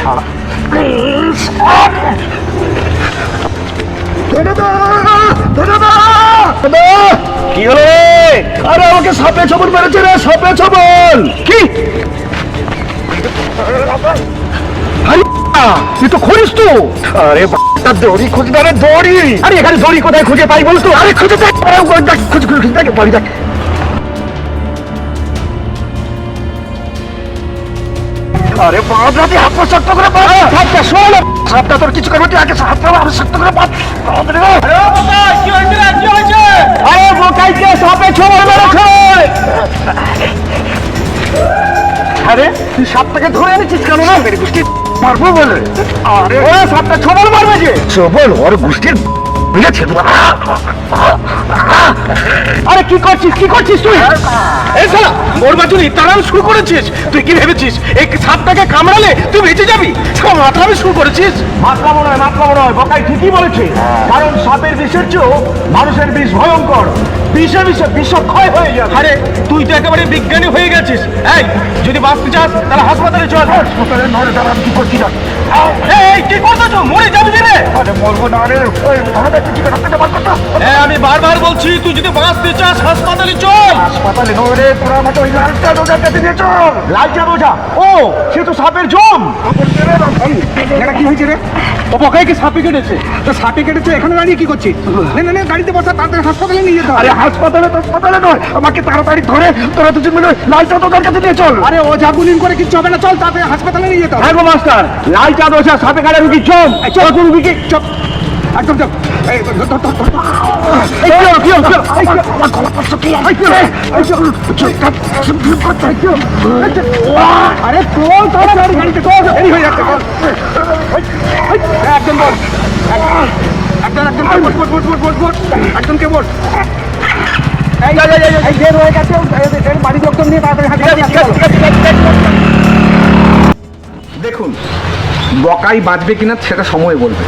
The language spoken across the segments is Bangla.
ছাড়া কি হলো রে? আরে আমাকে সাপে ছবল মেরেছে রে সাপে ছবল! কি? তুই তো খড়িস তো। আরে দড়ি খুঁজে আরে দড়ি। আরে এখানে দড়ি কোথায় খুঁজে পাই বলতো? আরে খুঁজে দেখ। আরে দেখ খুঁজে খুঁজে খুঁজে দেখ বাড়ি দেখ। আরে বাপ রাতে হাত পা শক্ত করে বাঁধ। সাপটা শোন সাপটা তোর কিছু করবে তুই আগে হাতটা আরও শক্ত করে বাঁধ। আরে বোকাইকে সাপে ছবল মেরেছে আরে তুই সাপটাকে ধরে এনেছিস কেন না মেরে গোষ্ঠী মারবো বলে। আরে ও সাপটা ছবল মারবে যে। ছবল ওর গোষ্ঠীর বুঝেছে আরে কি করছিস? কি করছিস তুই? এই শালা ওর বাছুরি তাড়ানো শুরু করেছিস। তুই কি ভেবেছিস? এই সাপটাকে কামড়ালে তুই বেঁচে যাবি? সব মাথলামি শুরু করেছিস? মাতলামো নয় মাতলামো নয় বকাই ঠিকই বলেছে। কারণ সাপের বিষের চেয়েও মানুষের বিষ ভয়ঙ্কর। বিষে বিষে বিষক্ষয় হয়ে যাবে। আরে তুই তো একেবারে বিজ্ঞানী হয়ে গেছিস। এই যদি বাঁচতে চাস তাহলে হাসপাতালে চল। হাসপাতালে নড়ে দাঁড়ান কি করছি না এই, এই কি করতেছ মরে যাবি রে আরে মরবো না রে। ওই কিছু রাস্তাটা বার করতে এই, আমি বারবার বলছি তুই যদি বাঁচতে চাস হাসপাতালে চল। হাসপাতালে নড়ে তোরা আমাকে ওই লালটা রোজার কাছে নিয়ে চল। লালটা রোজা? ও সে তো সাপের জম। এটা কি হয়েছে রে? ও বকাইকে সাপে কেটেছে? তো সাপে কেটেছে এখানে দাঁড়িয়ে কি করছিস? না না না গাড়িতে বসা তাড়াতাড়ি হাসপাতালে নিয়ে যেতে আরে হাসপাতালে তো হাসপাতালে নয়। আমাকে তাড়াতাড়ি ধরে তোরা দুজন মিলে লালটা রোজার কাছে নিয়ে চল। আরে ওঝা গুলিন করে কিচ্ছু হবে না চল তাড়াতাড়ি হাসপাতালে নিয়ে যেতে হ্যাঁ গো মাস্টার। লালটা রোজা সাপে কাটা রুগী চল চল কোন রুগীকে চপ একদম চপ এই, ধর, ধর, ধর, ধর। এই কি হলো, কি হলো, কি হলো? এই কি হলো? আমার গলা কষ্ট কি? এই কি হলো? এই কি হলো? চল, চল, চল, চল, করতে, এই কি হলো? এই যে, আহ! আরে চল তাড়াতাড়ি গাড়িতে চল দেরি হয়ে যাচ্ছে চল। এই, একদম বল একদম একদম বল বল বল বল বল বল একদম কে বল এই এই, এই, এই, এই বের হয়ে গেছে এই, এই, বাড়ির লোকজন নিয়ে তাড়াতাড়ি হাসপাতালে ঠিক আছে, আসতে ঠিক আছে, ঠিক আছে, ঠিক আছে। দেখুন বকাই বাঁচবে কিনা সেটা সময় বলবে।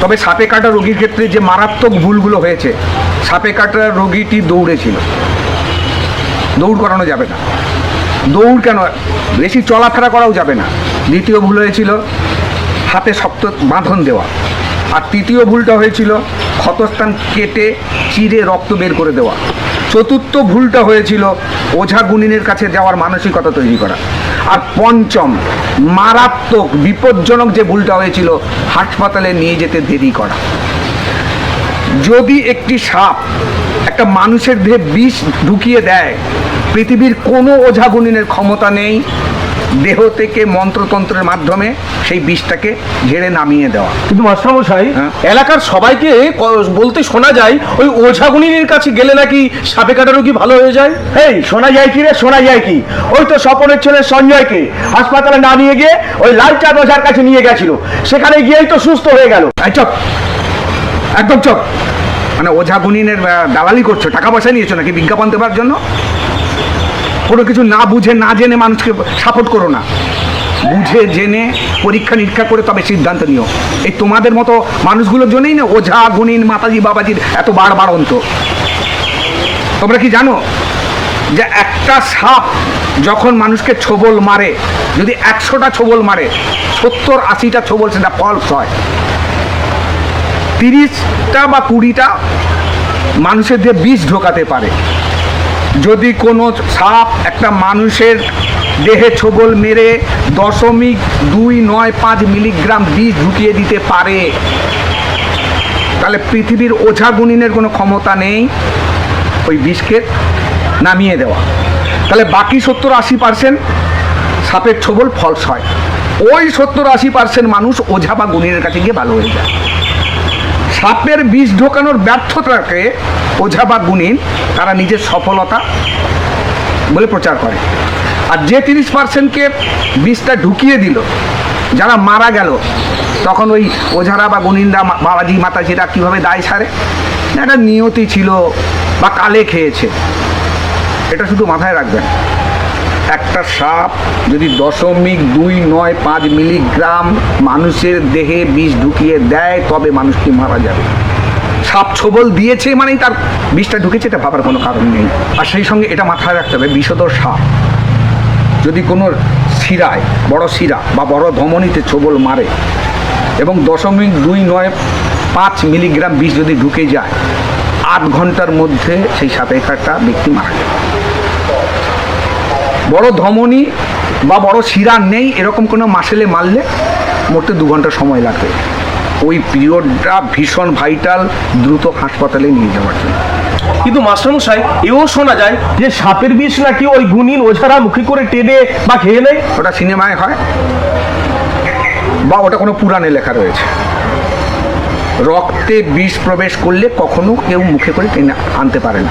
তবে সাপে কাটা রোগীর ক্ষেত্রে যে মারাত্মক ভুলগুলো হয়েছে, সাপে কাটা রোগীটি দৌড়েছিল দৌড় করানো যাবে না। দৌড় কেন? বেশি চলাফেরা করাও যাবে না। দ্বিতীয় ভুল হয়েছিল হাতে শক্ত বাঁধন দেওয়া। আর তৃতীয় ভুলটা হয়েছিল ক্ষতস্থান কেটে চিরে রক্ত বের করে দেওয়া। চতুর্থ ভুলটা হয়েছিল ওঝা গুনিনের কাছে যাওয়ার মানসিকতা তৈরি করা। আর পঞ্চম, মারাত্মক, বিপজ্জনক যে ভুলটা হয়েছিল, হাসপাতালে নিয়ে যেতে দেরি করা। যদি একটি সাপ একটা মানুষের দেহে বিষ ঢুকিয়ে দেয়, পৃথিবীর কোনো ওঝাগুনিনের ক্ষমতা নেই দেহ থেকে মন্ত্রতন্ত্রের মাধ্যমে সেই বিষটাকে ঝেড়ে নামিয়ে দেওয়া। কিন্তু মাস্টারমশাই হ্যাঁ? এলাকার সবাইকে বলতে শোনা যায় ওই ওঝাগুনির কাছে গেলে নাকি সাপে কাটা রোগী ভালো হয়ে যায়? এই শোনা যায় কি রে শোনা যায় কি? ওই তো স্বপনের ছেলে সঞ্জয়কে হাসপাতালে না নিয়ে গিয়ে ওই লালচাঁদ ওঝার কাছে নিয়ে গেছিল। সেখানে গিয়েই তো সুস্থ হয়ে গেল। চপ। একদম চপ। মানে ওঝা গুনিনের দালালি করছ টাকা পয়সা নিয়েছো নাকি বিজ্ঞাপন দেওয়ার জন্য? কোনো কিছু না বুঝে, না জেনে মানুষকে সাপোর্ট করো না। বুঝে, জেনে, পরীক্ষা, নিরীক্ষা করে তবে সিদ্ধান্ত নিও। এই তোমাদের মতো মানুষগুলোর জন্যই না ওঝা গুনিন মাতাজি, বাবাজির এত বার বাড়ন্ত তোমরা কি জানো যে একটা সাপ যখন মানুষকে ছোবল মারে, যদি একশোটা ছোবল মারে, সত্তর, আশিটা ছোবল সেটা ফলস হয়। তিরিশটা বা কুড়িটা মানুষের দিয়ে বিষ ঢোকাতে পারে। যদি কোনো সাপ একটা মানুষের দেহে ছোবল মেরে দশমিক দুই নয় পাঁচ মিলিগ্রাম বিষ ঢুকিয়ে দিতে পারে, তাহলে পৃথিবীর ওঝা গুনিনের কোনো ক্ষমতা নেই ওই বিষকে নামিয়ে দেওয়া। তাহলে বাকি সত্তর আশি পার্সেন্ট সাপের ছোবল ফলস হয়। ওই সত্তর আশি পার্সেন্ট মানুষ ওঝা বা গুনিনের কাছে গিয়ে ভালো হয়ে যায়। সাপের বিষ ঢোকানোর ব্যর্থতাকে ওঝা বা গুণিন তারা নিজের সফলতা বলে প্রচার করে। আর যে তিরিশ পার্সেন্টকে বিষটা ঢুকিয়ে দিল, যারা মারা গেল, তখন ওই ওঝারা বা গুণিনরা বাবাজি মাতাজিরা কীভাবে দায় সারে? একটা নিয়তি ছিল বা কালে খেয়েছে। এটা শুধু মাথায় রাখবেন। একটা সাপ যদি দশমিক দুই নয় পাঁচ মিলিগ্রাম মানুষের দেহে বিষ ঢুকিয়ে দেয়, তবে মানুষটি মারা যাবে? সাপ ছবল দিয়েছে মানেই তার বিষটা ঢুকেছে, এটা ভাবার কোনো কারণ নেই। আর সেই সঙ্গে এটা মাথায় রাখতে হবে বিষধর সাপ। যদি কোনো শিরায়, বড় শিরা বা বড় ধমনীতে ছোবল মারে এবং দশমিক দুই নয় পাঁচ মিলিগ্রাম বিষ যদি ঢুকে যায়, আট ঘণ্টার মধ্যে সেই সাপে কাটা ব্যক্তি মারা যায় বড় ধমনী বা বড় শিরা নেই, এরকম কোনো মাসেলে মারলে মরতে দু ঘণ্টা সময় লাগবে। ওই পিরিয়ডটা ভীষণ ভাইটাল দ্রুত হাসপাতালে নিয়ে যাওয়ার জন্য। কিন্তু মাস্টারমশাই এও শোনা যায় যে সাপের বিষ নাকি ওই গুণিন ওঝারা মুখে করে টেনে বা খেয়ে নেয়? ওটা সিনেমায় হয়। বা ওটা কোনো পুরাণে লেখা রয়েছে। রক্তে বিষ প্রবেশ করলে কখনো কেউ মুখে করে টেনে আনতে পারে না।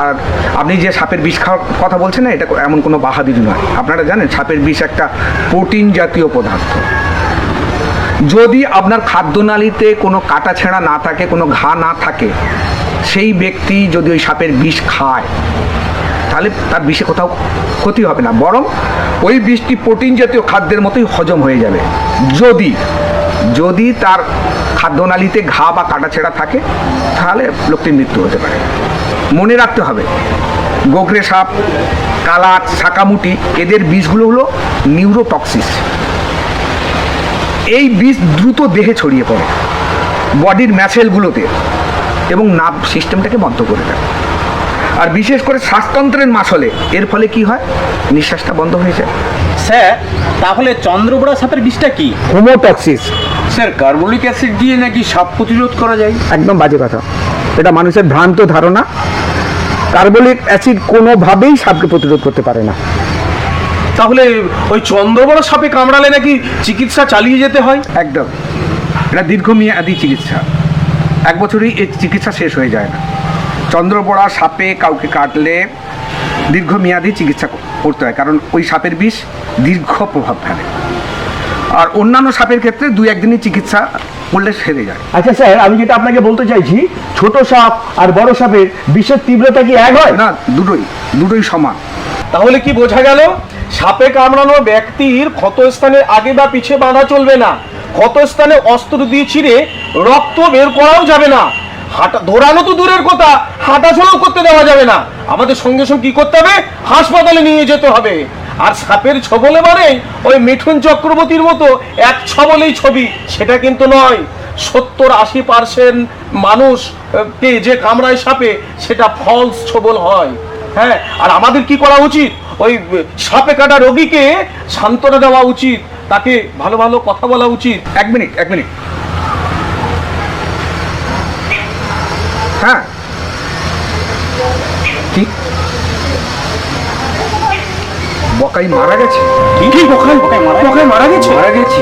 আর আপনি যে সাপের বিষ খাওয়ার কথা বলছেন না এটা এমন কোনো বাহাদুরি নয়। আপনারা জানেন সাপের বিষ একটা প্রোটিন জাতীয় পদার্থ। যদি আপনার খাদ্যনালীতে কোনো কাটা ছেঁড়া না থাকে, কোনো ঘা না থাকে, সেই ব্যক্তি যদি ওই সাপের বিষ খায়, তাহলে তার বিষে কোথাও ক্ষতি হবে না। বরং ওই বিষটি প্রোটিন জাতীয় খাদ্যের মতোই হজম হয়ে যাবে। যদি যদি তার খাদ্যনালীতে ঘা বা কাটাছেঁড়া থাকে, তাহলে লোকটির মৃত্যু হতে পারে। মনে রাখতে হবে, গোগরে সাপ, কালাচ, শাকামুটি, এদের বিষগুলো হলো নিউরোটক্সিস। এই বিষ দ্রুত দেহে ছড়িয়ে পড়ে। বডির ম্যাসেলগুলোতে এবং নার্ভ সিস্টেমটাকে বন্ধ করে দেয়। আর বিশেষ করে শ্বাসতন্ত্রের মাসলে এর ফলে কি হয়? নিঃশ্বাসটা বন্ধ হয়ে যায়। স্যার তাহলে চন্দ্রবড়া সাপের বিষটা কি? হোমোটক্সিস। স্যার কার্বলিক অ্যাসিড দিয়ে নাকি সাপ প্রতিরোধ করা যায়? একদম বাজে কথা। এটা মানুষের ভ্রান্ত ধারণা। কার্বলিক অ্যাসিড কোনোভাবেই সাপকে প্রতিরোধ করতে পারে না। তাহলে ওই চন্দ্রবড় সাপে কামড়ালে নাকি চিকিৎসা চালিয়ে যেতে হয়? একদম। এটা দীর্ঘমেয়াদী চিকিৎসা। এক বছরই এই চিকিৎসা শেষ হয়ে যায় না। চন্দ্রপড়া সাপে কাউকে কাটলে দীর্ঘমেয়াদী চিকিৎসা করতে হয় কারণ ওই সাপের বিষ দীর্ঘ প্রভাব ফেলে। আর অন্যান্য সাপের ক্ষেত্রে দুই একদিনই চিকিৎসা করলে সেরে যায়। আচ্ছা স্যার আমি যেটা আপনাকে বলতে চাইছি ছোট সাপ আর বড় সাপের বিষের তীব্রতা কি এক হয়? না দুটোই। দুটোই সমান। তাহলে কি বোঝা গেল সাপে কামড়ানো ব্যক্তির ক্ষতস্থানের আগে বা পিছে বাঁধা চলবে না। ক্ষতস্থানে অস্ত্র দিয়ে ছিঁড়ে রক্ত বের করাও যাবে না। হাঁটা দৌড়ানো তো দূরের কথা, হাঁটাচলাও করতে দেওয়া যাবে না। আমাদের সঙ্গে সঙ্গে কি করতে হবে? হাসপাতালে নিয়ে যেতে হবে। আর সাপের ছবলে মানে ওই মিঠুন চক্রবর্তীর মতো এক ছবলেই ছবি, সেটা কিন্তু নয়। সত্তর আশি পার্সেন্ট মানুষকে যে কামড়ায় সাপে, সেটা ফলস ছবল হয়। হ্যাঁ আর আমাদের কি করা উচিত? ওই সাপে কাটা রোগীকে সান্ত্বনা দেওয়া উচিত তাকে ভালো ভালো কথা বলা উচিত। এক মিনিট এক মিনিট। হ্যাঁ। কি? বকাই মারা গেছে? কি? কি বোকায় বোকায় মারা গেছে? মারা গেছি?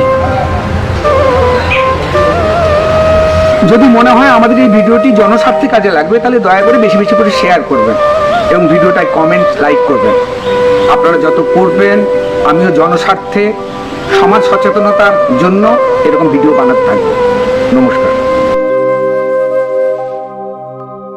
যদি মনে হয় আমাদের এই ভিডিওটি জনস্বার্থে কাজে লাগবে তাহলে দয়া করে বেশি বেশি করে শেয়ার করবেন। এবং ভিডিওটায় কমেন্ট লাইক করবেন। আপনারা যত করবেন, আমিও জনস্বার্থে, সমাজ সচেতনতার জন্য এরকম ভিডিও বানাতে থাকব। নমস্কার।